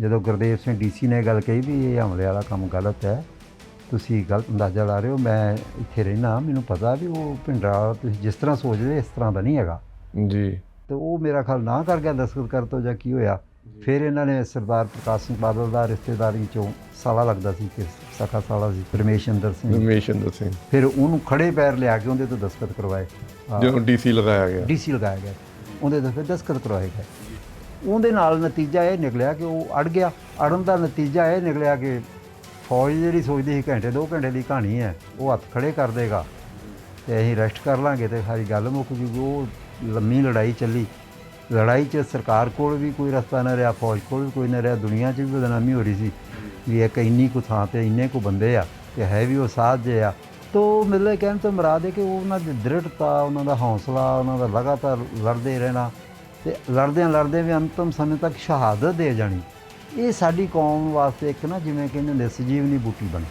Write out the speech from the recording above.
ਜਦੋਂ ਗੁਰਦੇਵ ਸਿੰਘ ਡੀਸੀ ਨੇ ਗੱਲ ਕਹੀ ਵੀ ਇਹ ਹਮਲੇ ਵਾਲਾ ਕੰਮ ਗਲਤ ਹੈ ਤੁਸੀਂ ਗਲਤ ਅੰਦਾਜ਼ਾ ਲਾ ਰਹੇ ਹੋ ਮੈਂ ਇੱਥੇ ਰਹਿਣਾ ਮੈਨੂੰ ਪਤਾ ਵੀ ਉਹ ਭਿੰਡਰਾ ਤੁਸੀਂ ਜਿਸ ਤਰ੍ਹਾਂ ਸੋਚਦੇ ਇਸ ਤਰ੍ਹਾਂ ਦਾ ਨਹੀਂ ਹੈਗਾ। ਜੀ। ਤੇ ਉਹ ਮੇਰਾ ਖਿਆਲ ਨਾ ਕਰ ਗਿਆ ਦਸਤਖਤ ਕਰ ਤੋਂ ਜਾਂ ਕੀ ਹੋਇਆ ਫਿਰ ਇਹਨਾਂ ਨੇ ਸਰਦਾਰ ਪ੍ਰਕਾਸ਼ ਸਿੰਘ ਬਾਦਲ ਦਾ ਰਿਸ਼ਤੇਦਾਰੀ ਚੋਂ ਸਾਲਾ ਲੱਗਦਾ ਸੀ ਕਿ ਸਖਾ ਸਾਲਾ ਸੀ ਪਰਮੇਸ਼ੰਦਰ ਸਿੰਘ। ਰਮੇਸ਼ੰਦਰ ਸਿੰਘ। ਫਿਰ ਉਹਨੂੰ ਖੜੇ ਪੈਰ ਲਿਆ ਕੇ ਉਹਦੇ ਤੋਂ ਦਸਤਖਤ ਕਰਵਾਏ। ਜਦੋਂ ਡੀਸੀ ਲਗਾਇਆ ਗਿਆ। ਡੀਸੀ ਲਗਾਇਆ ਗਿਆ। ਉਹਦੇ ਤੋਂ ਫਿਰ ਦਸਤਖਤ ਕਰਵਾਏ ਗਏ। ਉਹਦੇ ਨਾਲ ਨਤੀਜਾ ਇਹ ਨਿਕਲਿਆ ਕਿ ਉਹ ਅੜ ਗਿਆ। ਅੜਨ ਦਾ ਨਤੀਜਾ ਇਹ ਨਿਕਲਿਆ ਕਿ ਫੌਜ ਜਿਹੜੀ ਸੋਚਦੀ ਸੀ ਘੰਟੇ, ਦੋ ਘੰਟੇ ਦੀ ਕਹਾਣੀ ਹੈ, ਉਹ ਹੱਥ ਖੜੇ ਕਰ ਦੇਗਾ ਤੇ ਅਸੀਂ ਰੈਸਟ ਕਰ ਲਾਂਗੇ ਤੇ ਸਾਰੀ ਗੱਲ ਮੁੱਕ ਜੂਗੀ ਉਹ ਲੰਮੀ ਲੜਾਈ ਚੱਲੀ। ਲੜਾਈ 'ਚ ਸਰਕਾਰ ਕੋਲ ਵੀ ਕੋਈ ਰਸਤਾ ਨਾ ਰਿਹਾ, ਫੌਜ ਕੋਲ ਵੀ ਕੋਈ ਨਾ ਰਿਹਾ, ਦੁਨੀਆ 'ਚ ਵੀ ਬਦਨਾਮੀ ਹੋ ਰਹੀ ਸੀ ਵੀ ਇੱਕ ਇੰਨੀ ਕੁ ਥਾਂ ਤੇ ਇੰਨੇ ਕੁ ਬੰਦੇ ਆ ਤੇ ਹੈ ਵੀ ਉਹ ਸਾਧ ਜੇ ਆ। ਤੋ ਮਤਲਬ ਕਹਿਣ ਤੋਂ ਮੁਰਾਦ ਹੈ ਕਿ ਉਹ ਉਹਨਾਂ ਦੀ ਦ੍ਰਿੜਤਾ, ਉਹਨਾਂ ਦਾ ਹੌਸਲਾ, ਉਹਨਾਂ ਦਾ ਲਗਾਤਾਰ ਲੜਦੇ ਰਹਿਣਾ ਤੇ ਲੜਦਿਆਂ ਲੜਦੇ ਵੀ ਅੰਤਮ ਸਮੇਂ ਤੱਕ ਸ਼ਹਾਦਤ ਦੇ ਜਾਣੀ। ਇਹ ਸਾਡੀ ਕੌਮ ਵਾਸਤੇ ਇੱਕ ਨਾ ਜਿਵੇਂ ਕਹਿੰਦੇ ਹੁੰਦੇ ਸਜੀਵਨੀ ਬੂਟੀ ਬਣੀ।